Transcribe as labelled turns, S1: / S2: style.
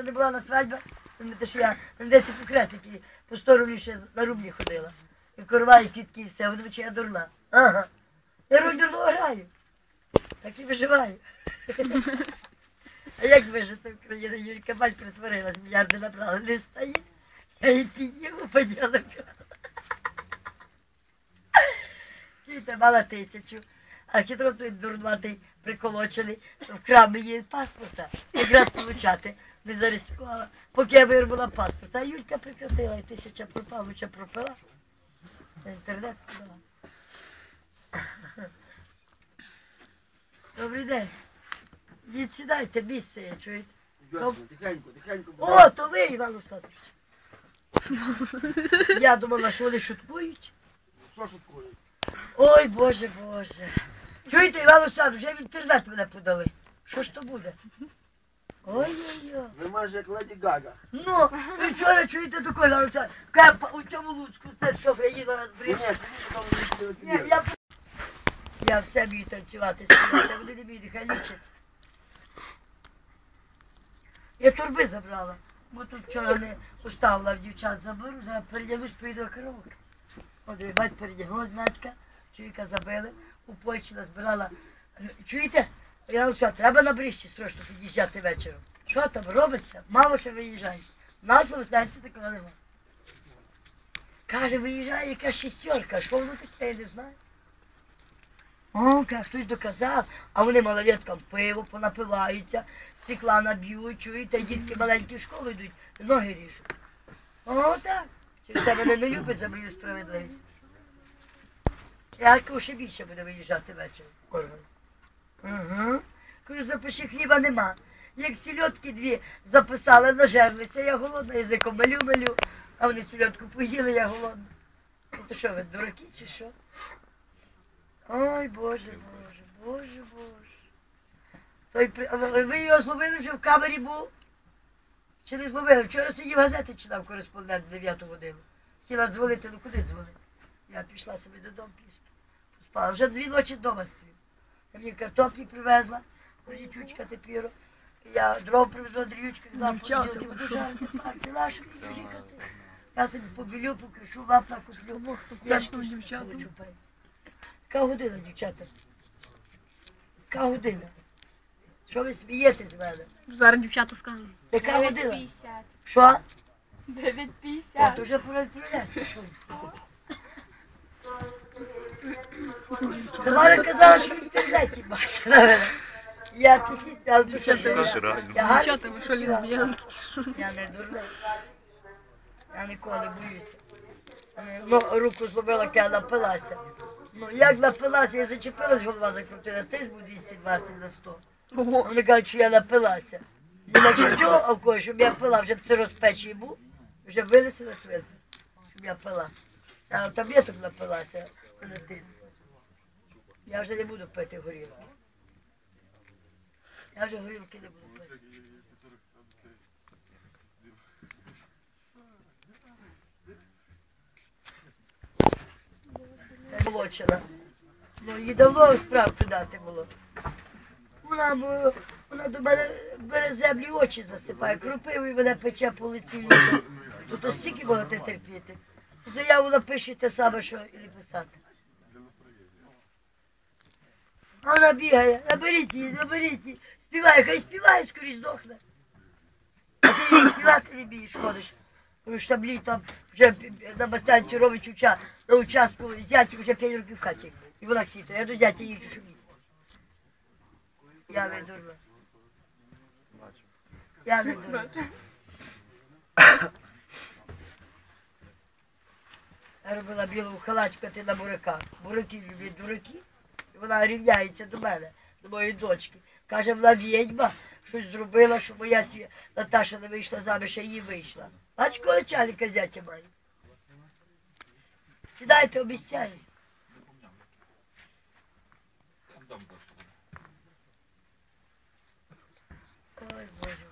S1: що не була на свадьбі, пам'ятаєте, що я на 10 покресники по сторону ще на рублі ходила. І корова, і квітки, і все. Вони думають, що я дурна. Ага. Я роль дурного граю. Так і виживаю. А як вижити в країні? Юлька мать притворилась, мільярди набрала, не стоїть. Я її підніму, поділа. Чуєте, мала тисячу, а хитро той дурнуватий приколочений, вкрав мені паспорта, якраз получати не зареєструвала. Поки я виробила паспорт, а Юлька прекратила, і тисяча пропала, лучше пропила. Інтернет подала. Добрий день. Дід сідайте, місце є, чуєте?
S2: Ясно, тихенько, тихенько.
S1: О, то ви, Іван Усатович. Я думала, що вони шуткують.
S2: Що шуткує?
S1: Ой, Боже, Боже. Чуєте, Іван Усатович, вже в інтернет мене подали. Що ж то буде? Ой-ой-ой.
S2: Ви майже як Леді Гага.
S1: Ну, ви вчора чуєте таке, Іван Кепа у цьому Луцьку, те, що я їду на
S2: Ні,
S1: збріж.
S2: там
S1: Ні, я... я все вмію танцювати, співати, а вони не вміють, лічаться. Я турби забрала, бо тут вчора не поставила в дівчат заберу, зараз передягнусь, поїду на. От і бать передягнулась Надька, чоловіка забили, у Польщі назбирала. Чуєте? Я все, треба на брищі срочно під'їжджати вечором. Що там робиться? Мало що виїжджає. Нас на станції такого немає. Каже, виїжджає якась шістерка, що воно таке, я не знаю. О, як хтось доказав, а вони малолеткам пиво понапиваються, стекла наб'ють, чуєте, дітки маленькі в школу йдуть, ноги ріжуть. О, так. Через мене не любить за мою справедливість. Я ще більше буде виїжджати ввечері. Угу. Кажу, запиши хліба нема. Як сільотки дві записали, нажерлися, я голодна, язиком малю малю, а вони сільотку поїли, я голодна. Ну то що ви, дураки чи що? Ой, Боже, Боже, Боже, Боже. Той, а ви його зловили вже в камері був? Чи не зловили? Вчора сидів газети читав кореспондент 9 годину. Хотіла дзвонити, ну куди дзвонити? Я пішла собі додому пішки. Поспала. Вже дві ночі вдома сплю. Я мені картоплі привезла, річучка тепер. Я дров привезла, дрючка,
S3: Дівчата,
S1: жарити, так, ти лашу. Я собі побілю, покришу, лапна куплю. Я ж хочу пити. Яка година, дівчата? Яка година? Що ви смієте з мене?
S3: Зараз дівчата скажуть.
S1: Яка година? Що? О,
S4: 9.50.
S1: то вже пора відправлятися. Тамара казала, що в інтернеті бачила. Я пісні співала, то що ж я?
S3: Ви що лесбіянки?
S1: Я не дурна. Я ніколи боюся. Ну, руку зловила, коли я напилася. Ну, як напилася, я зачепилась, голова закрутила, тиск був 220 на 100. Вони кажуть, що я напилася. Не наче цього алкоголю, щоб я пила, вже б це розпечі був, вже винесли на світ, щоб я пила. А таблеток напилася, а не тиск. Я вже не буду пити горілки. Я вже горілки не буду пити. Молочина. Ну, їй давно справку дати було. Вона, бо- вона до мене бере землі очі засипає, кропивою мене пече по лиці. то стільки можете терпіти. Заяву напишіть те саме, що і писати. А вона бігає, наберіть її, наберіть її. Співає, хай співає, скоріше здохне. А ти їй співати не бійш, ходиш. Тому що там вже на бастанці робить уча, на участку зяті вже 5 років в хаті. І вона хитра. Я до зятя їжджу, що місце. Я не дурна. Я не дурна. Я робила білу халачку, ти на бураках. Бураки люблять дураки. Вона рівняється до мене, до моєї дочки. Каже, вона відьма, щось зробила, що моя сві... Наташа не вийшла заміж, а її вийшла. Бач, кого начальника зятя має. Сідайте, обіцяю. Ой, Боже.